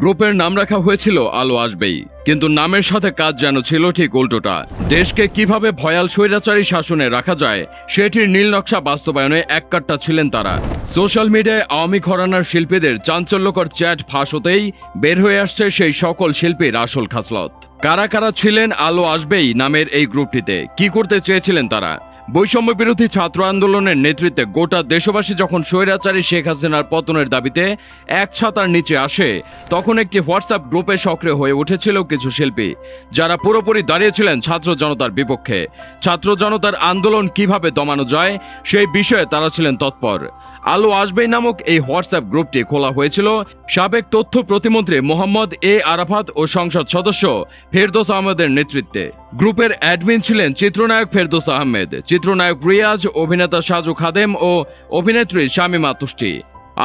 গ্রুপের নাম রাখা হয়েছিল আলো আসবেই। কিন্তু নামের সাথে কাজ যেন ছিল ঠিক উল্টোটা। দেশকে কীভাবে ভয়াল স্বৈরাচারী শাসনে রাখা যায়, সেটির নীল নকশা বাস্তবায়নে এককাট্টা ছিলেন তারা। সোশ্যাল মিডিয়ায় আওয়ামী ঘরানার শিল্পীদের চাঞ্চল্যকর চ্যাট ফাঁস হতেই বের হয়ে আসছে সেই সকল শিল্পীর আসল খাসলত। কারা কারা ছিলেন আলো আসবেই নামের এই গ্রুপটিতে, কি করতে চেয়েছিলেন তারা? বৈষম্য বিরোধী ছাত্র আন্দোলনের নেতৃত্বে গোটা দেশবাসী যখন স্বৈরাচারী শেখ হাসিনার পতনের দাবিতে এক ছাতার নিচে আসে, তখন একটি হোয়াটসঅ্যাপ গ্রুপে সক্রিয় হয়ে উঠেছিল কিছু শিল্পী, যারা পুরোপুরি দাঁড়িয়েছিলেন ছাত্র জনতার বিপক্ষে। ছাত্র জনতার আন্দোলন কীভাবে দমানো যায়, সেই বিষয়ে তারা ছিলেন তৎপর। আলো আসবে নামক এই হোয়াটসঅ্যাপ গ্রুপটি খোলা হয়েছিল। সাবেক তথ্য প্রতিমন্ত্রী মোহাম্মদ এ আরাফাত ও সংসদ সদস্য ফেরদোস আহমেদের নেতৃত্বে। গ্রুপের অ্যাডমিন ছিলেন চিত্রনায়ক ফেরদোস আহমেদ, চিত্রনায়ক রিয়াজ, অভিনেতা সাজু খাদেম ও অভিনেত্রী শামিমা তুষ্টি।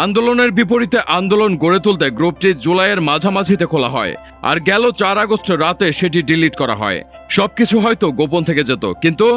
আন্দোলনের বিপরীতে আন্দোলন গড়ে তুলতে গ্রুপটি জুলাইয়ের মাঝামাঝিতে খোলা হয়, আর গেল চার আগস্ট রাতে সেটি ডিলিট করা হয়। সবকিছু হয়তো গোপন থেকে যেত, কিন্তু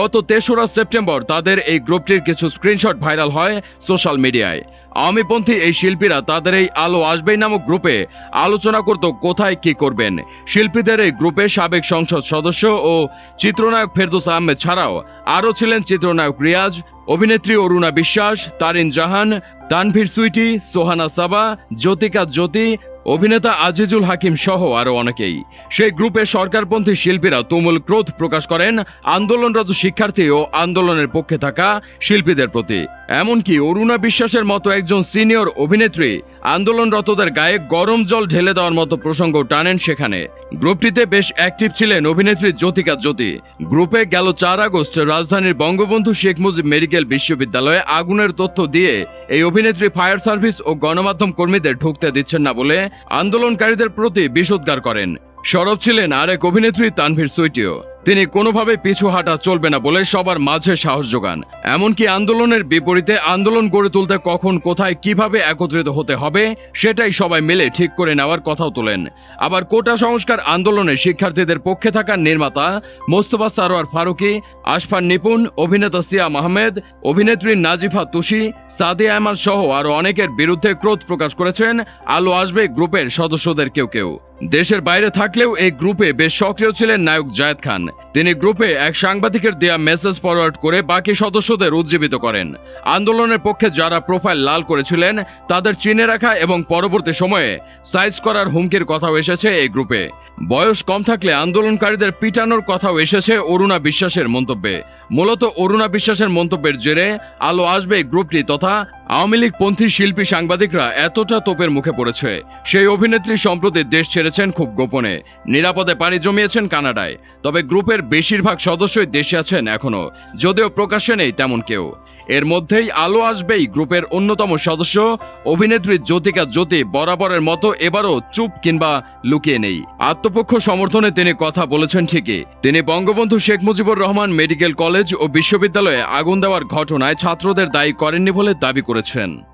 গত তেসরা সেপ্টেম্বর তাদের এই গ্রুপটির কিছু স্ক্রিনশট ভাইরাল হয় সোশ্যাল মিডিয়ায়। আওয়ামীপন্থী এই শিল্পীরা তাদের এই আলো আসবেই নামক গ্রুপে আলোচনা করত কোথায় কি করবেন। শিল্পীদের এই গ্রুপে সাবেক সংসদ সদস্য ও চিত্রনায়ক ফেরদৌস আহমেদ ছাড়াও আরও ছিলেন চিত্রনায়ক রিয়াজ, অভিনেত্রী অরুণা বিশ্বাস, তারিন জাহান, তানভীর সুইটি, সোহানা সাবা, জ্যোতিকা জ্যোতি অভিনেতা আজিজুল হাকিম সহ আরও অনেকেই। সেই গ্রুপে সরকারপন্থী শিল্পীরা তুমুল ক্রোধ প্রকাশ করেন আন্দোলনরত শিক্ষার্থী ও আন্দোলনের পক্ষে থাকা শিল্পীদের প্রতি। এমনকি অরুণা বিশ্বাসের মতো একজন সিনিয়র অভিনেত্রী আন্দোলনরতদের গায়ে গরম জল ঢেলে দেওয়ার মতো প্রসঙ্গ টানেন সেখানে। গ্রুপটিতে বেশ অ্যাক্টিভ ছিলেন অভিনেত্রী জ্যোতিকা জ্যোতি। গ্রুপে গেল চার আগস্ট রাজধানীর বঙ্গবন্ধু শেখ মুজিব মেডিকেল বিশ্ববিদ্যালয়ে আগুনের তথ্য দিয়ে এই অভিনেত্রী ফায়ার সার্ভিস ও গণমাধ্যম কর্মীদের ঢুকতে দিচ্ছেন না বলে আন্দোলনকারীদের প্রতি বিষোদ্গার করেন। সরব ছিলেন আরেক অভিনেত্রী তানভীর সুইটিও। তিনি কোনোভাবে পিছু হাঁটা চলবে না বলে সবার মাঝে সাহস যোগান। এমনকি আন্দোলনের বিপরীতে আন্দোলন গড়ে তুলতে কখন, কোথায়, কীভাবে একত্রিত হতে হবে, সেটাই সবাই মিলে ঠিক করে নেওয়ার কথাও তোলেন। আবার কোটা সংস্কার আন্দোলনে শিক্ষার্থীদের পক্ষে থাকা নির্মাতা মোস্তফা সারোয়ার ফারুকি আশফান নিপুণ, অভিনেতা সিয়াম আহমেদ, অভিনেত্রী নাজিফা তুষি সাদিয়া আহমদ সহ আরও অনেকের বিরুদ্ধে ক্রোধ প্রকাশ করেছেন। আলো আসবে গ্রুপের সদস্যদের কেউ কেউ। দেশের বাইরে থাকলেও এই গ্রুপে বেশ সক্রিয় ছিলেন নায়ক জায়েদ খান। তিনি গ্রুপে এক সাংবাদিকের দেয়া মেসেজ ফরওয়ার্ড করে বাকি সদস্যদের উজ্জীবিত করেন। আন্দোলনের পক্ষে যারা প্রোফাইল লাল করেছিলেন, তাদের চিনে রাখা এবং পরবর্তী সময়ে সাইজ করার হুমকির কথাও এসেছে এই গ্রুপে। বয়স কম থাকলে আন্দোলনকারীদের পিটানোর কথাও এসেছে অরুণা বিশ্বাসের মন্তব্যে। মূলত অরুণা বিশ্বাসের মন্তব্যের জেরে আলো আসবে গ্রুপটি তথা আওয়ামী লীগ পন্থী শিল্পী সাংবাদিকরা এতটা তোপের মুখে পড়েছে। সেই অভিনেত্রী সম্প্রতি দেশ ছেড়েছেন খুব গোপনে। নিরাপদে পাড়ি জমিয়েছেন কানাডায়। তবে গ্রুপের বেশিরভাগ সদস্যই দেশে আছেন এখনও যদিও প্রকাশ্যে নেই তেমন কেউ। এর মধ্যেই আলো আসবেই গ্রুপের অন্যতম সদস্য। অভিনেত্রী জ্যোতিকা জ্যোতি বরাবরের মতো এবারও চুপ কিংবা লুকিয়ে নেই। আত্মপক্ষ সমর্থনে তিনি কথা বলেছেন ঠিকই। তিনি বঙ্গবন্ধু শেখ মুজিবুর রহমান মেডিকেল কলেজ ও বিশ্ববিদ্যালয়ে আগুন দেওয়ার ঘটনায় ছাত্রদের দায়ী করেননি বলে দাবি করেছেন।